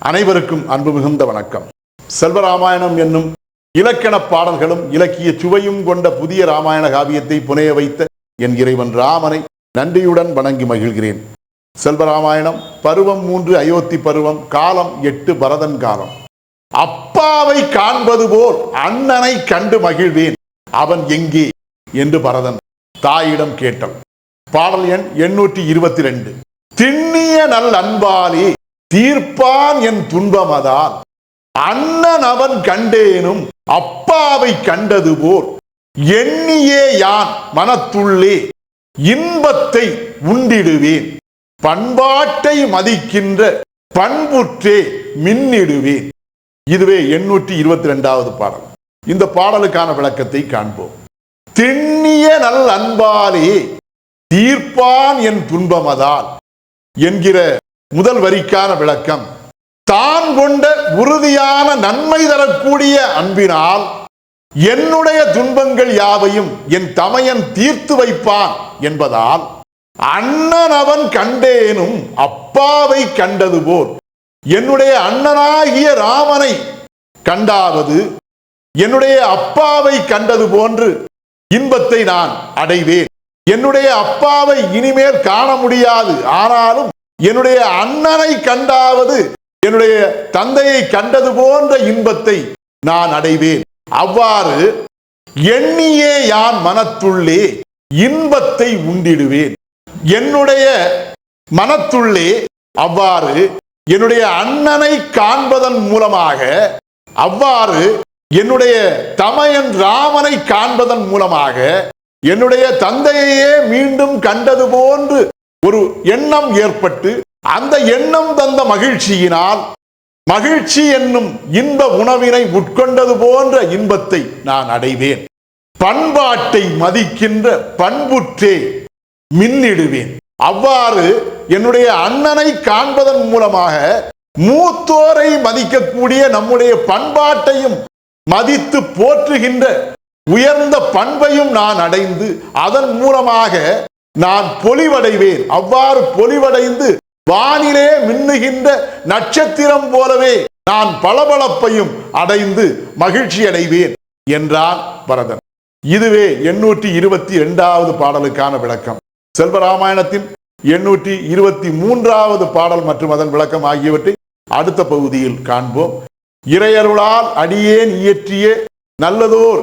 அனைவருக்கும் அன்பு மிகுந்த வணக்கம். செல்வராமாயணம் என்னும் இலக்கண பாடல்களும் இலக்கிய சுவையும் கொண்ட புதிய ராமாயண காவியத்தை புனைய வைத்த என் இறைவன் ராமனை நன்றியுடன் வணங்கி மகிழ்கிறேன். செல்வராமாயணம் பருவம் மூன்று அயோத்தி பருவம் காலம் எட்டு பரதன் காலம். அப்பாவை காண்பது போல் அண்ணனை கண்டு மகிழ்வேன். அவன் எங்கே? என்று பரதன் தாயிடம் கேட்டான். பாடல் எண் எண்ணூற்றி இருபத்தி ரெண்டு. திண்ணிய நல் அன்பாலே தீர்ப்பான் என் துன்பமதால். அண்ணன் அவன் கண்டேனும் அப்பாவை கண்டது போல். எண்ணியே யான் மனத்துள்ளே இன்பத்தை உண்டிடுவேன். பண்பாட்டை மதிக்கின்ற பண்புற்றே மின்னிடுவேன். இதுவே எண்ணூற்றி இருபத்தி ரெண்டாவது பாடல். இந்த பாடலுக்கான விளக்கத்தை காண்போம். திண்ணிய நல் அன்பாலே தீர்ப்பான் என் துன்பமதால் என்கிற முதல் வரிக்கான விளக்கம். தான் கொண்ட உறுதியான நன்மை தரக்கூடிய அன்பினால் என்னுடைய துன்பங்கள் யாவையும் என் தமையன் தீர்த்து வைப்பான் என்பதால் அண்ணன் அவன் கண்டேனும் அப்பாவை கண்டது போல் என்னுடைய அண்ணனாகிய ராமனை கண்டாவது என்னுடைய அப்பாவை கண்டது போன்று இன்பத்தை நான் அடைவேன். என்னுடைய அப்பாவை இனிமேல் காண முடியாது. ஆனாலும் என்னுடைய அண்ணனை கண்டாவது என்னுடைய தந்தையை கண்டது போன்ற இன்பத்தை நான் அடைவேன். அவ்வாறு எண்ணியே யான் மனத்துள்ளே இன்பத்தை உண்டிடுவேன். என்னுடைய மனத்துள்ளே அவ்வாறு என்னுடைய அண்ணனை காண்பதன் மூலமாக அவ்வாறு என்னுடைய தமையன் ராமனை காண்பதன் மூலமாக என்னுடைய தந்தையையே மீண்டும் கண்டது போன்று ஒரு எண்ணம் ஏற்பட்டு அந்த எண்ணம் தந்த மகிழ்ச்சியினால் மகிழ்ச்சி என்னும் இன்ப உணவினை உட்கொண்டது போன்ற இன்பத்தை நான் அடைவேன். பண்பாட்டை மதிக்கின்ற பண்புற்றே மின்னிடுவேன். அவ்வாறு என்னுடைய அண்ணனை காண்பதன் மூலமாக மூத்தோரை மதிக்கக்கூடிய நம்முடைய பண்பாட்டையும் மதித்து போற்றுகின்ற உயர்ந்த பண்பையும் நான் அடைந்து அதன் மூலமாக நான் பொலிவடைவேன். அவ்வாறு பொலிவடைந்து வானிலே மின்னுகின்ற நட்சத்திரம் போலவே நான் பளபளப்பையும் அடைந்து மகிழ்ச்சி அடைவேன் என்றான் பரதன். இதுவே எண்ணூற்றி இருபத்தி இரண்டாவது பாடலுக்கான விளக்கம். செல்வராமாயணத்தின் எண்ணூற்றி இருபத்தி மூன்றாவது பாடல் மற்றும் அதன் விளக்கம் ஆகியவற்றை அடுத்த பகுதியில் காண்போம். இறையருளால் அடியேன் இயற்றிய நல்லதோர்